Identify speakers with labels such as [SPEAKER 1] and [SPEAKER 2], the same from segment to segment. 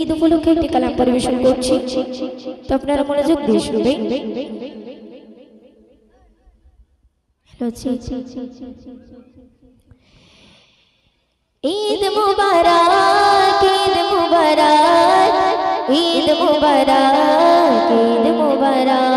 [SPEAKER 1] ঈদ উপলক্ষে একটি কালাম পরিবেশন করছি। তো আপনারা মনোযোগ দিয়ে শুনবেন। ঈদ মুবারক ঈদ মুবারক ঈদ মুবারক ঈদ মুবারক।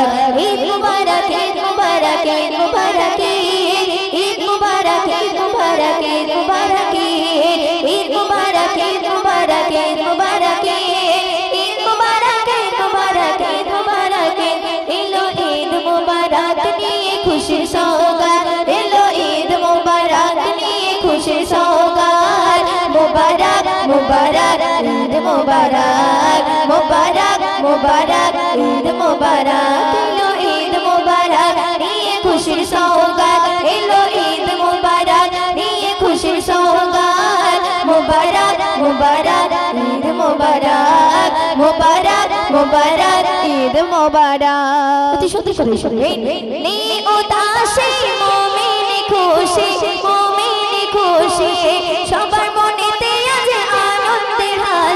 [SPEAKER 1] মুবারক ঈদ মুবারক মুবারক মুবারক ঈদ মুবারক এলো ঈদ মুবারক নিয়ে খুশি সওগাত এলো ঈদ মুবারক নিয়ে খুশি সওগাত মুবারক মুবারক ঈদ মুবারক মুবারক মুবারক ঈদ মুবারক। অতি সুন্দর করে শুনবেন নে উদাসী মুমিন খুশি মুমিন খুশি সবার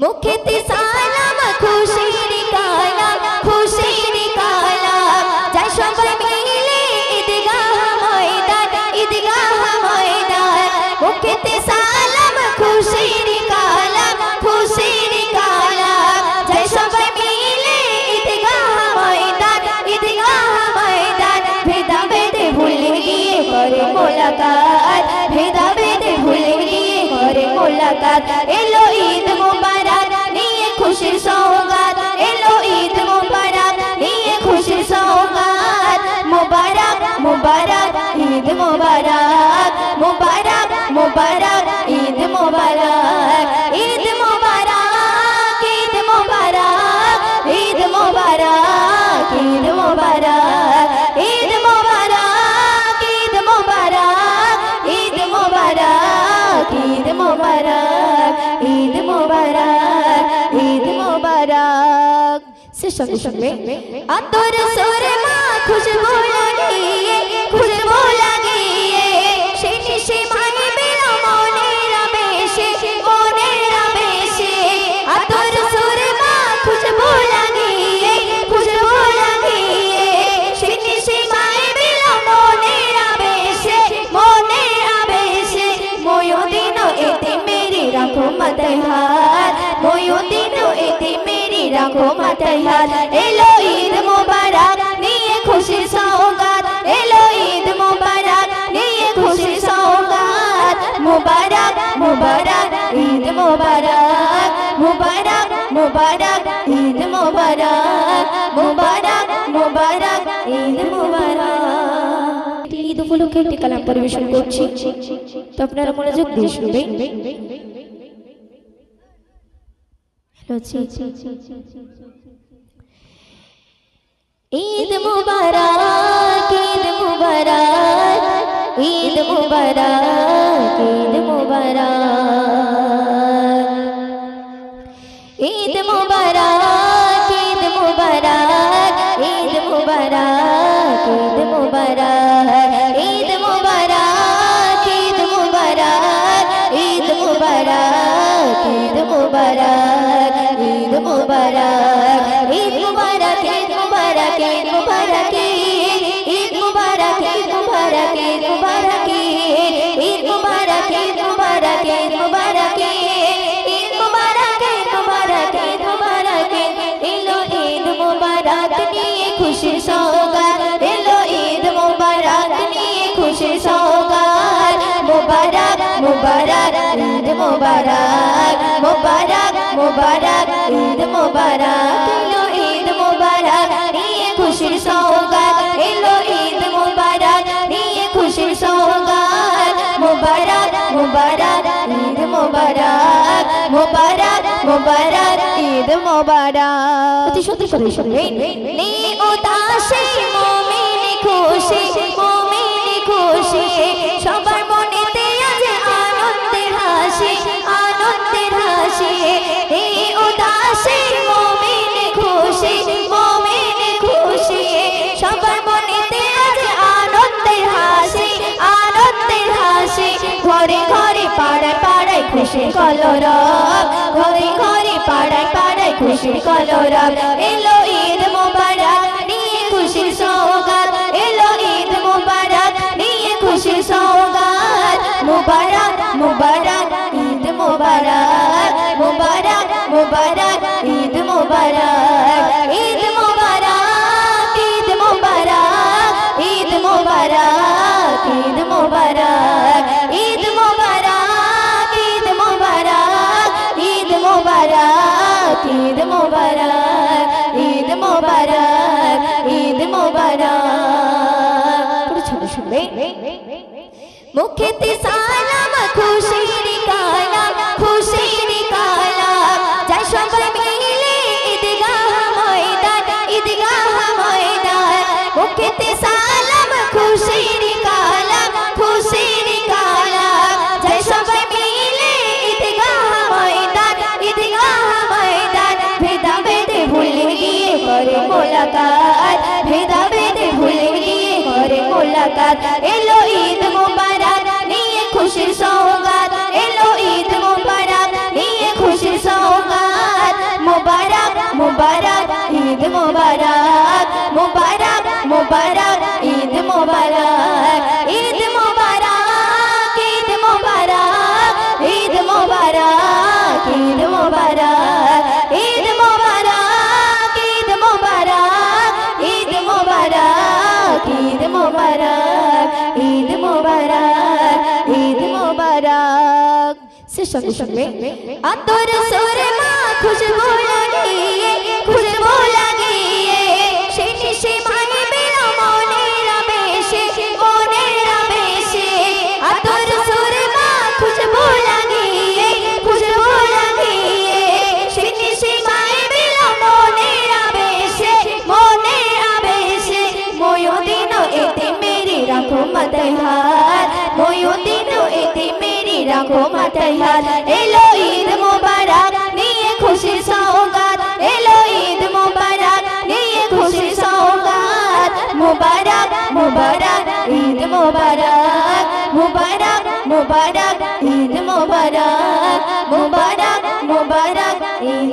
[SPEAKER 1] মুখেতে সালাম খুশির মোলাকাত এলো ঈদ মুবারক। संग में। अतुर सुर सुरमा खुशबू लगी खुशबू लगी হাত এলো ঈদ মোবারক নিয়ে খুশির সৌগাত এলো ঈদ মোবারক নিয়ে খুশির সৌগাত মোবারক মোবারক ঈদ মোবারক। মোবারক মোবারক ঈদ মোবারক। মোবারক মোবারক ঈদ মোবারক। ঈদ উপলক্ষে একটি কালাম পরিবেশন করছি। তো আপনারা মনোযোগ দিয়ে শুনবেন। হ্যালো জি ঈদ মুবারক ঈদ মুবারক ঈদ মুবারক ঈদ মুবারক ঈদ মুবারক ঈদ মুবারক ঈদ মুবারক ঈদ মুবারক ঈদ মুবারক ঈদ মুবারক ঈদ মুবারক মুবারক ঈদ মুবারক ঈদ মুবারক ঈদ মুবারক ঈদ মুবারক ঈদ মুবারক ঈদ মুবারক ঈদ মুবারক এলো ঈদ মুবারক নিয়ে খুশির সওগাত। এলো ঈদ মুবারক নিয়ে খুশির সওগাত। মুবারক মুবারক, ঈদ মুবারক। মুবারক মুবারক, ঈদ মুবারক। মুবারক মুবারক মুবারক ঈদ মুবারক। অতি সুন্দর করে শুনবে নে উদাসে মুমিন খুশি মুমিন খুশি। সবার মনেতে আজ আনন্দের হাসি আনন্দের হাসি। নে উদাসে মুমিন খুশি মুমিন খুশি। সবার মনেতে আজ আনন্দের হাসি আনন্দের হাসি। ঘরে ঘরে পাড়ায় পাড়ায় খুশি কলরব, ঘরে ঘরে পাড়ায় পাড়ায় খুশি কলরব। এলো ঈদ মোবারক, নিয়ে খুশির সৌগাত। এলো ঈদ মোবারক, নিয়ে খুশির সৌগাত। মোবারক মোবারক, ঈদ মোবারক। মোবারক মোবারক, ঈদ মুবারক। মুখেতে সালাম খুশির মোলাকাত এলো ঈদ মুবারক, নিয়ে খুশির সওগাত। এলো ঈদ মুবারক, নিয়ে খুশির সওগাত। মুবারক মুবারক, ঈদ মুবারক মুবারক। संग संग में अतुर सुरमा खुशबू लगी खुश হাত এলো ঈদ মোবারক, নিয়ে খুশি সৌগাত এলো ঈদ মোবারক, নিয়ে খুশি সৌগাত মোবারক মোবারক, ঈদ মোবারক। মোবারক মোবারক, ঈদ মোবারক। মোবারক মোবারক, ঈদ